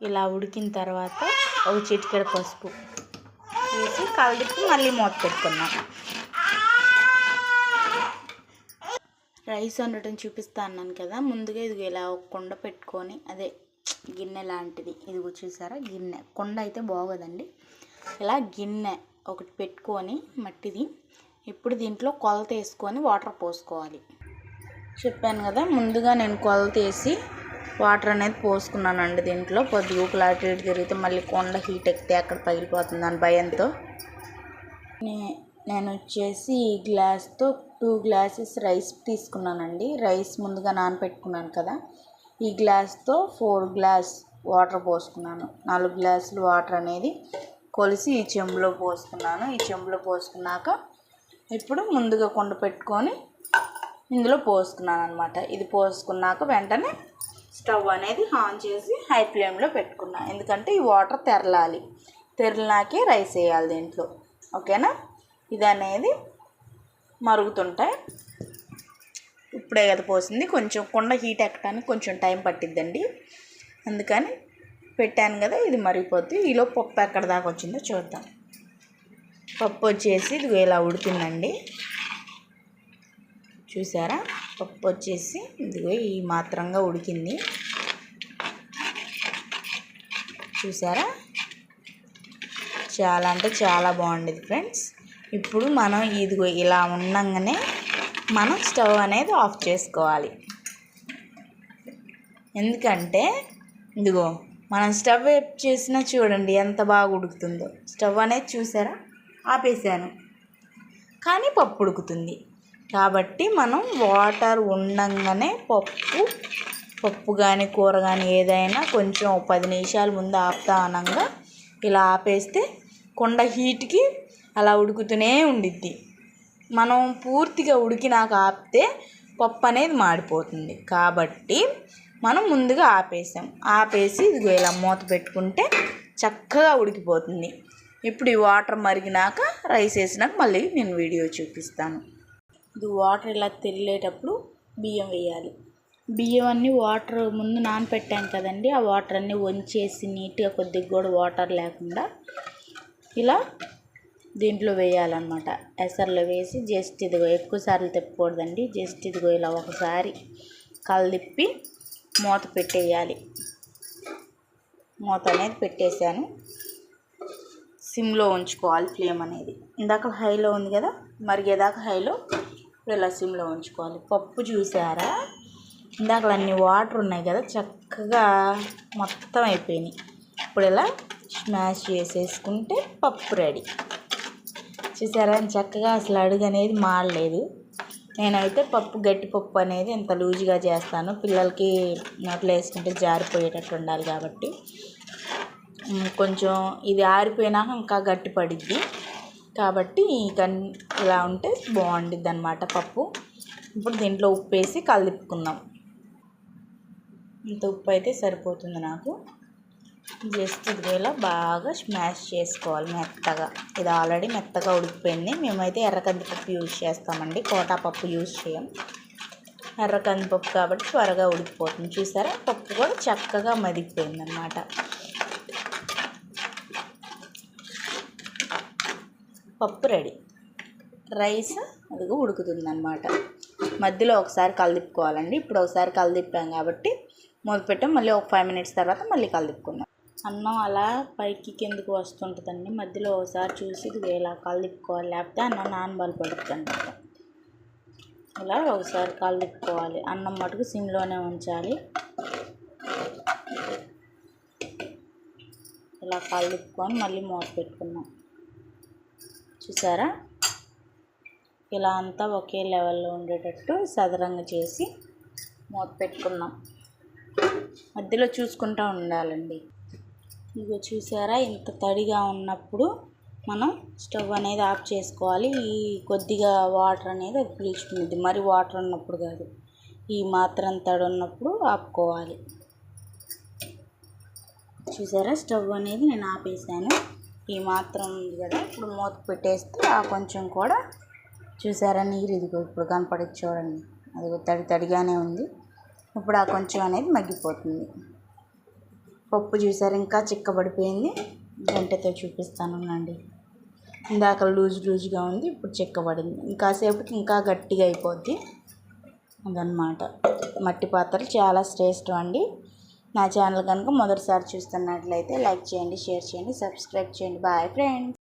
ఇలా ఉడికిన తర్వాత ఒక చిటికెడ పసుపు వేసి కలిపి మళ్ళీ మూత పెట్టుకున్నాం రైస్ వండటం చూపిస్తా అన్నాను కదా ముందుగా ఇది ఇలా ఒక కుండ పెట్టుకొని అదే గిన్నె లాంటిది. ఇది చూసారా? గిన్నె. కుండ అయితే బాగోదండి. ఇలా గిన్నె ఒకటి పెట్టుకొని మట్టిది ఇప్పుడు దీంట్లో కొలత వేసుకొని వాటర్ పోసుకోవాలి. చెప్పాను కదా ముందుగా నేను కొలత వేసి వాటర్ అనేది పోసుకున్నానండి దీంట్లో. పొద్దుగుకులు అటు తిరిగితే మళ్ళీ కొండ హీట్ ఎక్కితే అక్కడ పగిలిపోతుంది అని భయంతో. నే- నేను వచ్చేసి ఈ గ్లాస్తో టూ గ్లాసెస్ రైస్ తీసుకున్నానండి. రైస్ ముందుగా నానబెట్టుకున్నాను కదా. ఈ గ్లాస్తో ఫోర్ గ్లాస్ వాటర్ పోసుకున్నాను. నాలుగు గ్లాసులు వాటర్ అనేది కొలిసి ఈ చెంబులో పోసుకున్నాను. ఈ చెంబులో పోసుకున్నాక ఇప్పుడు ముందుగా కొండ పెట్టుకొని ఇందులో పోసుకున్నాను అనమాట ఇది పోసుకున్నాక వెంటనే స్టవ్ అనేది ఆన్ చేసి హై ఫ్లేమ్లో పెట్టుకున్నా. ఎందుకంటే ఈ వాటర్ తెరలాలి. తెరలాకే రైస్ వేయాలి దీంట్లో. ఓకేనా? ఇది అనేది మరుగుతుంటాయి ఇప్పుడే కదా పోసింది. కొంచెం కుండ హీట్ ఎక్కడానికి కొంచెం టైం పట్టిద్దండి. అందుకని పెట్టాను కదా ఇది మరిగిపోద్ది. ఈలో పప్పు ఎక్కడ దాకా వచ్చిందో చూద్దాం. పప్పు వచ్చేసి ఇది ఇలా ఉడుతుందండి. చూసారా? పప్పు వచ్చేసి ఇదిగో ఈ మాత్రంగా ఉడికింది. చూసారా? చాలా అంటే చాలా బాగుండేది ఫ్రెండ్స్. ఇప్పుడు మనం ఇదిగో ఇలా ఉండగానే మనం స్టవ్ అనేది ఆఫ్ చేసుకోవాలి. ఎందుకంటే ఇదిగో మనం స్టవ్ ఆఫ్ చేసినా చూడండి ఎంత బాగా ఉడుకుతుందో. స్టవ్ అనేది చూసారా? ఆపేసాను. కానీ పప్పు ఉడుకుతుంది కాబట్టి మనం వాటర్ ఉండంగానే పప్పు పప్పు కానీ కూర కానీ ఏదైనా కొంచెం పది నిమిషాల ముందు ఆపుతా అనంగా ఇలా ఆపేస్తే కొండ హీట్కి అలా ఉడుకుతూనే ఉండిద్ది. మనం పూర్తిగా ఉడికినాక ఆపితే పప్పు అనేది మాడిపోతుంది. కాబట్టి మనం ముందుగా ఆపేసాం. ఆపేసి ఇదిగో ఇలా మూత పెట్టుకుంటే చక్కగా ఉడికిపోతుంది. ఇప్పుడు ఈ వాటర్ మరిగినాక రైస్ వేసినాక మళ్ళీ నేను వీడియో చూపిస్తాను. ఇది వాటర్ ఇలా తిరిగేటప్పుడు బియ్యం వేయాలి. బియ్యం అన్నీ వాటర్ ముందు నానపెట్టాం కదండి. ఆ వాటర్ అన్నీ వంచేసి నీట్గా కొద్దిగా కూడా వాటర్ లేకుండా ఇలా దీంట్లో వేయాలన్నమాట. ఎసర్లో వేసి జస్ట్ ఇదిగో ఎక్కువ సార్లు తిప్పకూడదండి. జస్ట్ ఇదిగో ఇలా ఒకసారి కలదిప్పి మూత పెట్టేయాలి. మూత అనేది పెట్టేశాను. సిమ్లో ఉంచుకోవాలి ఫ్లేమ్ అనేది. ఇందాక హైలో ఉంది కదా మరిగేదాకా హైలో ఇలా సిమ్లో ఉంచుకోవాలి. పప్పు చూసారా? ఇందాక అన్ని వాటర్ ఉన్నాయి కదా చక్కగా మొత్తం అయిపోయినాయి. ఇప్పుడు ఇలా స్మాష్ చేసేసుకుంటే పప్పు రెడీ. చూసారా? చక్కగా అసలు అడుగు అనేది మాడలేదు నేనైతే పప్పు గట్టి పప్పు అనేది ఇంత లూజుగా చేస్తాను పిల్లలకి నోట్లో వేసుకుంటే జారిపోయేటట్టు ఉండాలి కాబట్టి. కొంచెం ఇది ఆరిపోయినాక ఇంకా గట్టి పడిద్ది. కాబట్టి ఇక ఇలా ఉంటే బాగుండిద్ది అనమాట పప్పు. ఇప్పుడు దీంట్లో ఉప్పు వేసి కలిపుకుందాం. ఇంత ఉప్పు అయితే సరిపోతుంది నాకు. జస్ట్ ఇది బాగా స్మాష్ చేసుకోవాలి మెత్తగా. ఇది ఆల్రెడీ మెత్తగా ఉడికిపోయింది. మేమైతే ఎర్ర కందిపప్పు యూజ్ చేస్తామండి. కోటా పప్పు యూజ్ చేయం. ఎర్ర కందిపప్పు కాబట్టి త్వరగా ఉడికిపోతుంది. చూసారా? పప్పు కూడా చక్కగా మదిగిపోయింది అనమాట పప్పు రెడీ. రైస్ అదిగో ఉడుకుతుందన్నమాట. మధ్యలో ఒకసారి కలదిప్పుకోవాలండి. ఇప్పుడు ఒకసారి కలదిప్పాం కాబట్టి మొదలుపెట్టాం మళ్ళీ ఒక ఫైవ్ మినిట్స్ తర్వాత మళ్ళీ కలదిప్పుకుందాం. అన్నం అలా పైకి కిందకు వస్తుంటుందండి. మధ్యలో ఒకసారి చూసి ఇది ఇలా కలదిప్పుకోవాలి. లేకపోతే అన్నం నానబాలు పడుతుంది అనమాట ఇలా ఒకసారి కలదిప్పుకోవాలి. అన్నం మటుకు సిమ్లోనే ఉంచాలి. ఇలా కలుపుకొని మళ్ళీ మూత పెట్టుకున్నాం చూసారా? ఇలా అంతా ఒకే లెవెల్లో ఉండేటట్టు సదరంగా చేసి మూత పెట్టుకున్నాం. మధ్యలో చూసుకుంటూ ఉండాలండి. ఇగో చూసారా? ఇంత తడిగా ఉన్నప్పుడు మనం స్టవ్ అనేది ఆఫ్ చేసుకోవాలి. ఈ కొద్దిగా వాటర్ అనేది అది పీల్చుకునేది. మరి వాటర్ ఉన్నప్పుడు కాదు. ఈ మాత్రం తడి ఉన్నప్పుడు ఆపుకోవాలి. చూసారా? స్టవ్ అనేది నేను ఆపేసాను. ఈ మాత్రం ఉంది కదా. ఇప్పుడు మూత పెట్టేస్తే ఆ కొంచెం కూడా చూసారా నీరు ఇదిగో ఇప్పుడు కనపడేది చూడండి. అది తడి తడిగానే ఉంది. ఇప్పుడు ఆ కొంచెం అనేది మగ్గిపోతుంది. పప్పు చూసారు ఇంకా చిక్కబడిపోయింది. గంటతో చూపిస్తాను అండి ఇందాక లూజ్ లూజ్గా ఉంది ఇప్పుడు చిక్కబడింది. ఇంకాసేపటికి ఇంకా గట్టిగా అయిపోద్ది. అదనమాట మట్టి పాత్రలు చాలా శ్రేష్టం అండి. నా ఛానల్ కనుక మొదటిసారి చూస్తున్నట్లయితే లైక్ చేయండి షేర్ చేయండి సబ్స్క్రైబ్ చేయండి. Bye friends.